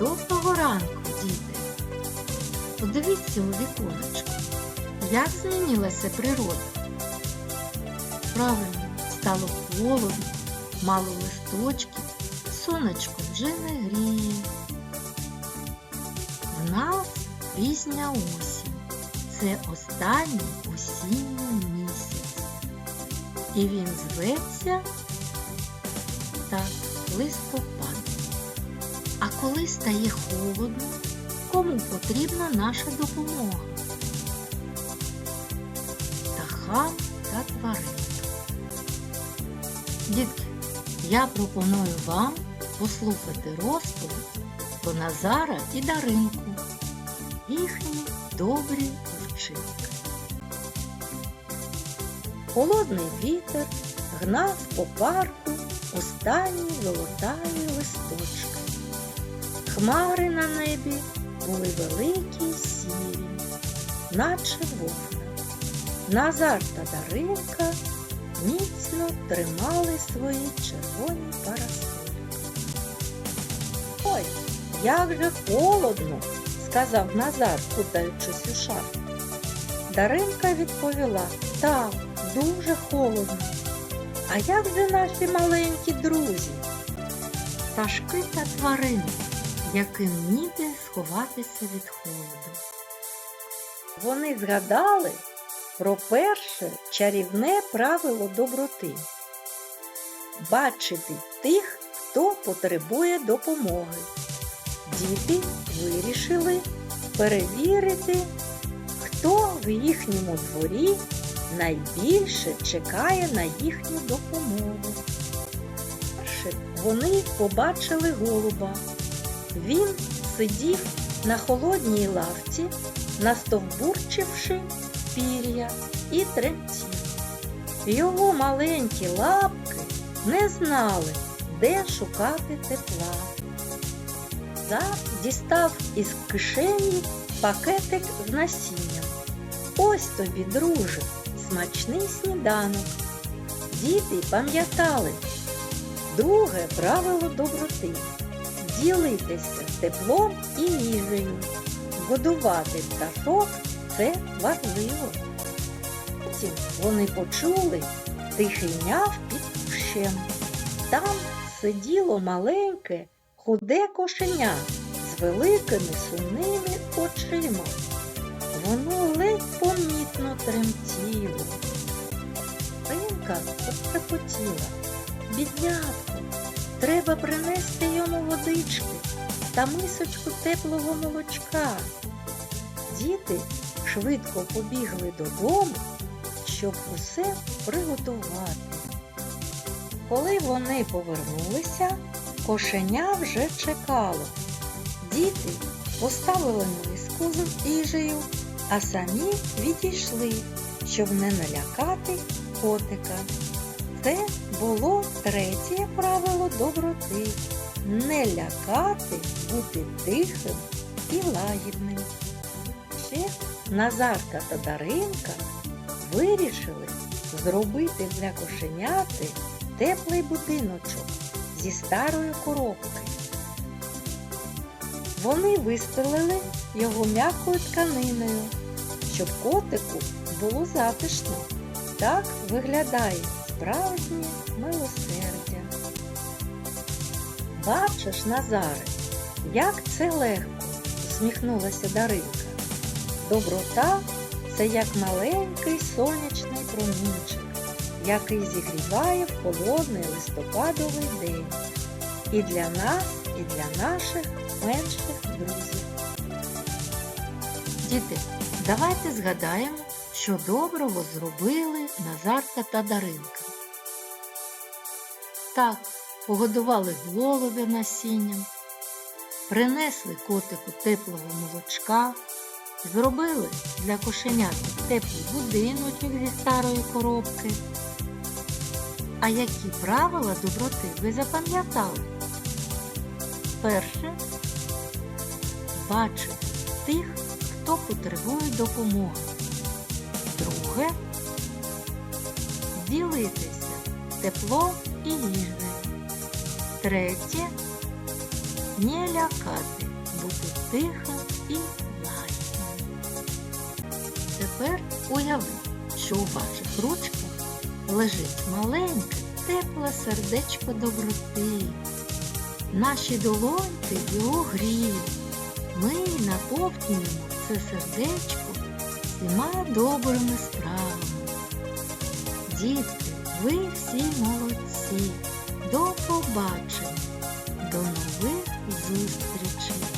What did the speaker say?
Доброго ранку, діти! Подивіться у віконечко, як змінилася природа. Правильно, стало холодно, мало листочків, сонечко вже не гріє. В нас пізня осінь. Це останній осінній місяць. І він зветься так, листопад. А коли стає холодно, кому потрібна наша допомога? Птахам та тваринам. Дітки, я пропоную вам послухати розповідь про Назара і Даринку, їхні добрі вчинки. Холодний вітер гнав по парку останні золотаві листочки. Хмари на небі були великі сірі, наче вовна. Назар та Даринка міцно тримали свої червоні парасольки. Ой, як же холодно, сказав Назар, кутаючись у шафу. Даринка відповіла, так, дуже холодно. А як же наші маленькі друзі? Пташки та тварини, яким ніде сховатися від холоду. Вони згадали про перше чарівне правило доброти бачити тих, хто потребує допомоги. Діти вирішили перевірити, хто в їхньому дворі найбільше чекає на їхню допомогу. Перше вони побачили голуба. Він сидів на холодній лавці, настовбурчивши пір'я і тремтів. Його маленькі лапки не знали, де шукати тепла. Зар дістав із кишені пакетик з насінням. Ось тобі, друже, смачний сніданок. Діти пам'ятали. Друге правило доброти ділитися теплом і їжею. Годувати пташок це важливо. Потім вони почули тихий няв під кущем. Там сиділо маленьке, худе кошеня з великими сумними очима. Воно ледь помітно тремтіло. Ринка пошепотіла. Біднятко, треба принести йому водички та мисочку теплого молочка. Діти швидко побігли додому, щоб усе приготувати. Коли вони повернулися, кошеня вже чекало. Діти поставили миску з їжею, а самі відійшли, щоб не налякати котика. Це було третє правило доброти не лякати, бути тихим і лагідним. Ще Назарка та Даринка вирішили зробити для кошеняти теплий будиночок зі старої коробки. Вони вистелили його м'якою тканиною, щоб котику було затишно. Так виглядає справжнє милосердя. Бачиш, Назаре, як це легко, усміхнулася Даринка. Доброта це як маленький сонячний промінчик, який зігріває в холодний листопадовий день. І для нас, і для наших менших друзів. Діти, давайте згадаємо, що доброго зробили Назарка та Даринка. Так, погодували голубя насінням, принесли котику теплого молочка, зробили для кошенят теплий будиночок зі старої коробки. А які правила доброти ви запам'ятали? Перше бачити тих, хто потребує допомоги. Друге ділитися теплом і їжею. Третє не лякати. бути тихим і лагідним. Тепер уяви, що у ваших ручках лежить маленьке, тепле сердечко доброти. Наші долоньки його гріють. Ми наповнюємо це сердечко всіма добрими справами. Дітки, ви всі молодці. До побачення. До нових зустрічей.